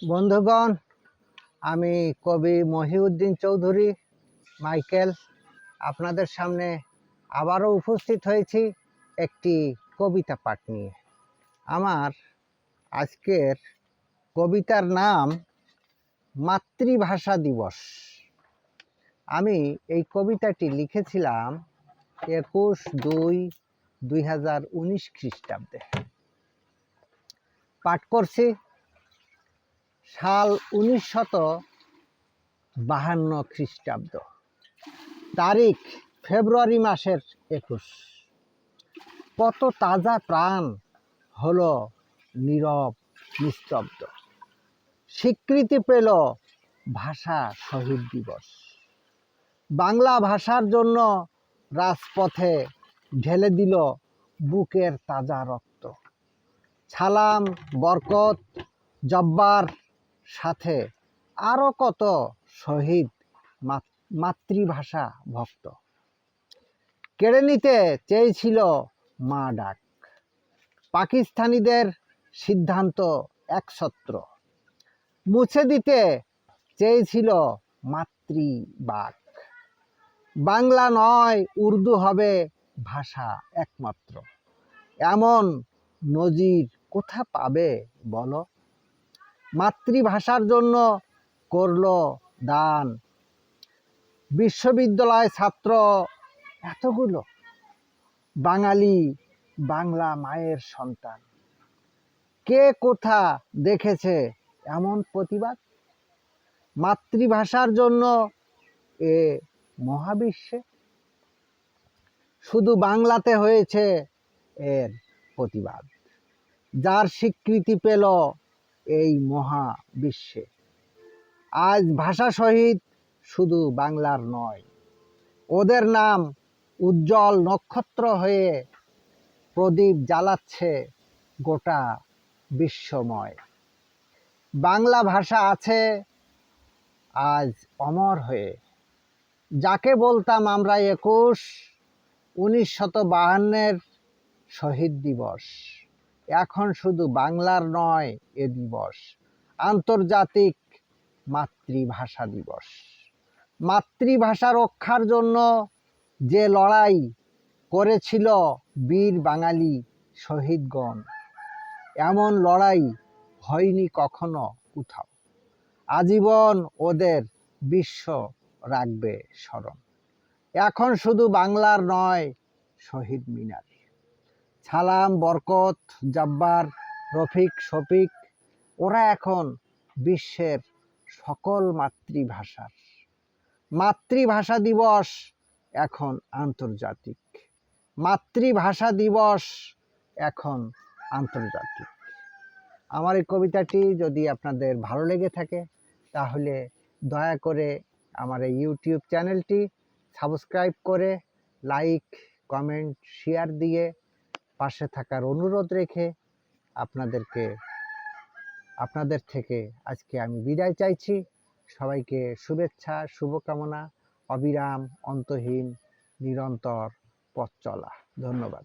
বন্ধুগণ, আমি কবি মহিউদ্দিন চৌধুরী, মাইকেল, আপনাদের সামনে আবারও উপস্থিত হয়েছি একটি কবিতা পাঠ নিয়ে। আমার আজকের কবিতার নাম মাতৃভাষা দিবস। আমি এই কবিতাটি লিখেছিলাম একুশ দুই দুই হাজার উনিশ খ্রিস্টাব্দে। পাঠ করছি। সাল উনিশ শত বাহান্ন খ্রিস্টাব্দ। তারিখ ফেব্রুয়ারি মাসের একুশ। কত তাজা প্রাণ হলো নীরব নিস্তব্ধ। স্বীকৃতি পেল ভাষা শহীদ দিবস। বাংলা ভাষার জন্য রাজপথে ঢেলে দিল বুকের তাজা রক্ত। ছালাম, বরকত, জব্বার সাথে আরও কত শহীদ মাত- মাতৃভাষা ভক্ত। কেড়ে নিতে চেয়েছিল মা ডাক। পাকিস্তানিদের সিদ্ধান্ত একছত্র মুছে দিতে চেয়েছিল মাতৃবাক। বাংলা নয়, উর্দু হবে ভাষা একমাত্র। এমন নজির কোথা পাবে বলো? মাতৃভাষার জন্য করল দান। বিশ্ববিদ্যালয় ছাত্র এতগুলো। বাঙালি, বাংলা মায়ের সন্তান। কে কোথা দেখেছে এমন প্রতিবাদ? মাতৃভাষার জন্য এ মহাবিশ্বে? শুধু বাংলাতে হয়েছে এর প্রতিবাদ। যার স্বীকৃতি পেল এই মহা বিশ্বে আজ ভাষা শহীদ শুধু বাংলার নয়, ওদের নাম উজ্জ্বল নক্ষত্র হয়ে প্রদীপ জ্বালাচ্ছে গোটা বিশ্বময়। বাংলা ভাষা আছে আজ অমর হয়ে। যাকে বলতাম আমরা একুশ, উনিশ শত বাহান্নের শহীদ দিবস। এখন শুধু বাংলার নয়, এ দিবস। আন্তর্জাতিক মাতৃভাষা দিবস। মাতৃভাষা রক্ষার জন্য যে লড়াই করেছিল বীর বাঙালি শহীদগণ, এমন লড়াই হয়নি কখনো কোথাও। আজীবন ওদের বিশ্ব রাখবে স্মরণ। এখন শুধু বাংলার নয়, শহীদ মিনার। ছালাম বরকত, জব্বার, রফিক, শফিক, ওরা এখন বিশ্বের সকল মাতৃভাষার। মাতৃভাষা দিবস এখন আন্তর্জাতিক। মাতৃভাষা দিবস এখন আন্তর্জাতিক। আমার এই কবিতাটি যদি আপনাদের ভালো লেগে থাকে, তাহলে দয়া করে আমার এই ইউটিউব চ্যানেলটি সাবস্ক্রাইব করে লাইক, কমেন্ট, শেয়ার দিয়ে পাশে থাকার অনুরোধ রেখে আপনাদেরকে, আপনাদের থেকে আজকে আমি বিদায় চাইছি। সবাইকে শুভেচ্ছা, শুভকামনা, অবিরাম, অন্তহীন, নিরন্তর পথ চলা। ধন্যবাদ।